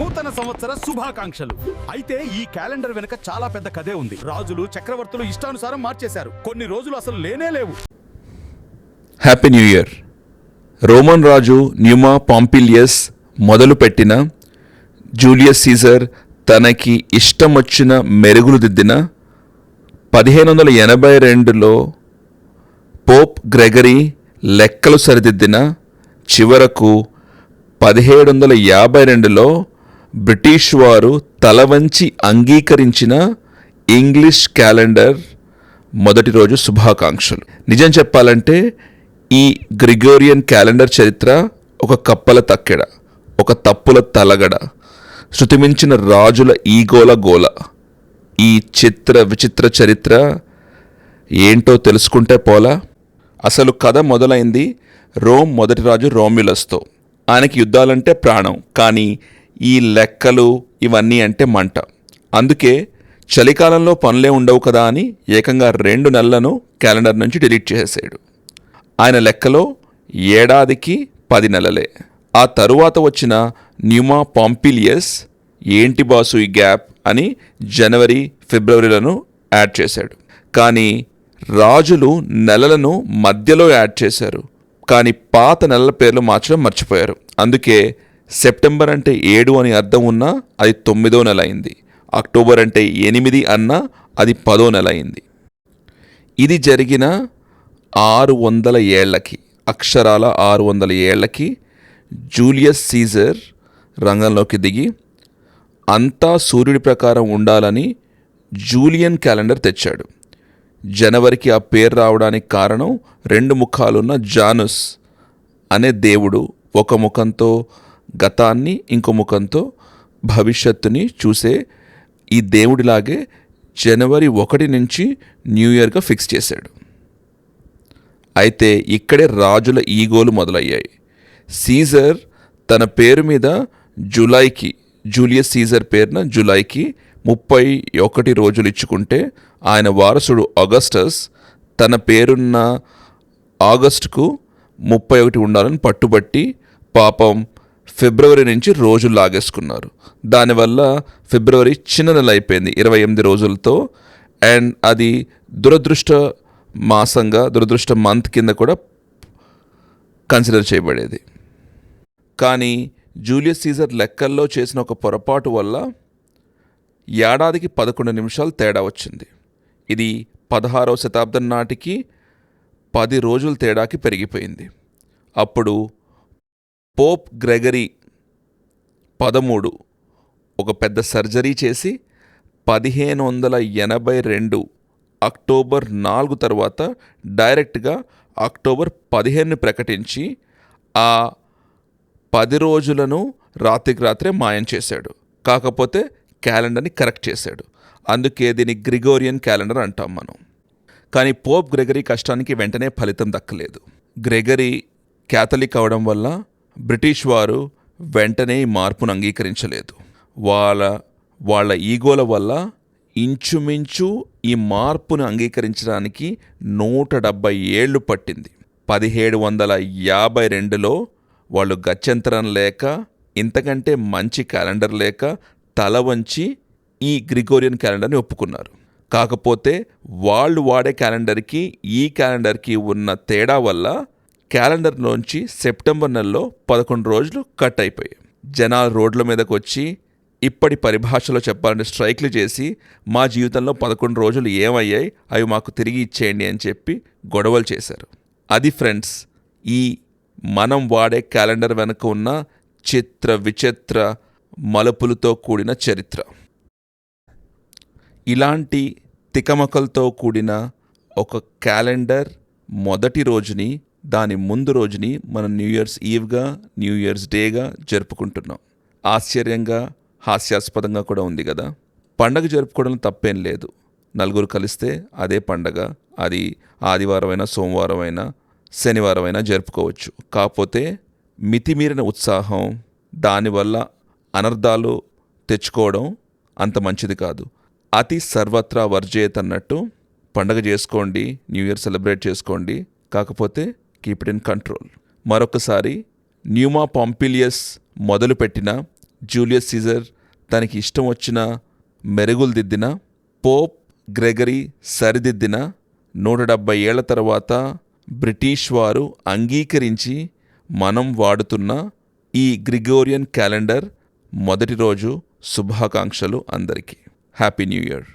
నూతన సంవత్సర శుభాకాంక్షలు. అయితే ఈ క్యాలెండర్ వెనుక చాలా పెద్ద కథే ఉంది. రాజులు చక్రవర్తులు ఇష్టానుసారం మార్చేశారు. కొన్ని రోజులు అసలు లేనే లేవు. హ్యాపీ న్యూ ఇయర్ రోమన్ రాజు న్యూమా పాంపిలియస్ మొదలుపెట్టిన జూలియస్ సీజర్ తనకి ఇష్టం వచ్చిన మెరుగులు దిద్దిన పదిహేను వందల ఎనభై రెండులో పోప్ గ్రెగరీ లెక్కలు సరిదిద్దిన చివరకు పదిహేడు వందల యాభై రెండులో బ్రిటిష్ వారు తల వంచి అంగీకరించిన ఇంగ్లీష్ క్యాలెండర్ మొదటి రోజు శుభాకాంక్షలు. నిజం చెప్పాలంటే ఈ గ్రిగోరియన్ క్యాలెండర్ చరిత్ర ఒక కప్పల తక్కెడ ఒక తప్పుల తలగడ శృతిమించిన రాజుల ఈగోల గోల ఈ చిత్ర విచిత్ర చరిత్ర ఏంటో తెలుసుకుంటే పోలా? అసలు కథ మొదలైంది రోమ్ మొదటి రాజు రోమ్యులస్తో ఆయనకి యుద్ధాలంటే ప్రాణం కానీ ఈ లెక్కలు ఇవన్నీ అంటే మంట. అందుకే చలికాలంలో పనులే ఉండవు కదా అని ఏకంగా రెండు నెలలను క్యాలెండర్ నుంచి డిలీట్ చేసేసాడు ఆయన లెక్కలో ఏడాదికి పది నెలలే. ఆ తరువాత వచ్చిన న్యూమా పాంపిలియస్ ఏంటి బాసు ఈ గ్యాప్ అని జనవరి ఫిబ్రవరిలను యాడ్ చేశాడు. కానీ రాజులు నెలలను మధ్యలో యాడ్ చేశారు. కానీ పాత నెలల పేర్లు మార్చడం మర్చిపోయారు. అందుకే సెప్టెంబర్ అంటే ఏడు అని అర్థం ఉన్నా అది తొమ్మిదో నెల అయింది. అక్టోబర్ అంటే ఎనిమిది అన్నా అది పదో నెల అయింది. ఇది జరిగిన ఆరు వందల ఏళ్ళకి అక్షరాల ఆరు వందల ఏళ్ళకి జూలియస్ సీజర్ రంగంలోకి దిగి అంతా సూర్యుడి ప్రకారం ఉండాలని జూలియన్ క్యాలెండర్ తెచ్చాడు. జనవరికి ఆ పేరు రావడానికి కారణం రెండు ముఖాలున్న జానుస్ అనే దేవుడు ఒక ముఖంతో గతాన్ని ఇంకో ముఖంతో భవిష్యత్తుని చూసే ఈ దేవుడిలాగే జనవరి ఒకటి నుంచి న్యూ ఇయర్గా ఫిక్స్ చేశాడు. అయితే ఇక్కడే రాజుల ఈగోలు మొదలయ్యాయి. సీజర్ తన పేరు మీద జూలైకి జూలియస్ సీజర్ పేరున జూలైకి ముప్పై ఒకటి రోజులు ఇచ్చుకుంటే ఆయన వారసుడు ఆగస్టస్ తన పేరున్న ఆగస్టుకు ముప్పై ఒకటి ఉండాలని పట్టుబట్టి పాపం ఫిబ్రవరి నుంచి రోజులు లాగేసుకున్నారు. దానివల్ల ఫిబ్రవరి చిన్న నెల అయిపోయింది ఇరవై ఎనిమిది రోజులతో. అండ్ అది దురదృష్ట మాసంగా దురదృష్ట మంత్ కింద కూడా కన్సిడర్ చేయబడేది. కానీ జూలియస్ సీజర్ లెక్కల్లో చేసిన ఒక పొరపాటు వల్ల ఏడాదికి పదకొండు నిమిషాలు తేడా వచ్చింది. ఇది పదహారవ శతాబ్దం నాటికి పది రోజుల తేడాకి పెరిగిపోయింది. అప్పుడు పోప్ గ్రెగరీ పదమూడు ఒక పెద్ద సర్జరీ చేసి పదిహేను వందల ఎనభై రెండు అక్టోబర్ నాలుగు తర్వాత డైరెక్ట్గా అక్టోబర్ పదిహేను ప్రకటించి ఆ పది రోజులను రాత్రికి రాత్రే మాయం చేశాడు. కాకపోతే క్యాలెండర్ని కరెక్ట్ చేశాడు. అందుకే దీన్ని గ్రిగోరియన్ క్యాలెండర్ అంటాం మనం. కానీ పోప్ గ్రెగరీ కష్టానికి వెంటనే ఫలితం దక్కలేదు. గ్రెగరీ క్యాథలిక్ అవడం వల్ల బ్రిటిష్ వారు వెంటనే ఈ మార్పును అంగీకరించలేదు. వాళ్ళ వాళ్ళ ఈగోల వల్ల ఇంచుమించు ఈ మార్పును అంగీకరించడానికి నూట డెబ్బై ఏళ్ళు పట్టింది. పదిహేడు వందల యాభై రెండులో వాళ్ళు గత్యంతరం లేక ఇంతకంటే మంచి క్యాలెండర్ లేక తల వంచి ఈ గ్రిగోరియన్ క్యాలెండర్ని ఒప్పుకున్నారు. కాకపోతే వాళ్ళు వాడే క్యాలెండర్కి ఈ క్యాలెండర్కి ఉన్న తేడా వల్ల క్యాలెండర్లోంచి సెప్టెంబర్ నెలలో పదకొండు రోజులు కట్ అయిపోయాయి. జనాలు రోడ్ల మీదకు వచ్చి ఇప్పటి పరిభాషలో చెప్పాలంటే స్ట్రైక్లు చేసి మా జీవితంలో పదకొండు రోజులు ఏమయ్యాయి? అవి మాకు తిరిగి ఇచ్చేయండి అని చెప్పి గొడవలు చేశారు. అది ఫ్రెండ్స్ ఈ మనం వాడే క్యాలెండర్ వెనుక ఉన్న చిత్ర విచిత్ర మలుపులతో కూడిన చరిత్ర. ఇలాంటి తికమకలతో కూడిన ఒక క్యాలెండర్ మొదటి రోజుని దాని ముందు రోజుని మనం న్యూ ఇయర్స్ ఈవ్గా న్యూ ఇయర్స్ డేగా జరుపుకుంటున్నాం. ఆశ్చర్యంగా హాస్యాస్పదంగా కూడా ఉంది కదా. పండగ జరుపుకోవడం తప్పేం లేదు. నలుగురు కలిస్తే అదే పండగ. అది ఆదివారం అయినా సోమవారం అయినా శనివారం అయినా జరుపుకోవచ్చు. కాకపోతే మితిమీరిన ఉత్సాహం దానివల్ల అనర్థాలు తెచ్చుకోవడం అంత మంచిది కాదు. అతి సర్వత్రా వర్జేత్ అన్నట్టు పండగ చేసుకోండి న్యూ ఇయర్ సెలబ్రేట్ చేసుకోండి. కాకపోతే కీప్ ఇట్ ఇన్ కంట్రోల్ మరొకసారి న్యూమా పాంపిలియస్ మొదలుపెట్టిన జూలియస్ సీజర్ తనకి ఇష్టం వచ్చిన మెరుగులు దిద్దిన పోప్ గ్రెగరీ సరిదిద్దిన నూట డెబ్బై ఏళ్ళ తర్వాత బ్రిటిష్ వారు అంగీకరించి మనం వాడుతున్న ఈ గ్రిగోరియన్ క్యాలెండర్ మొదటి రోజు శుభాకాంక్షలు అందరికీ. Happy new year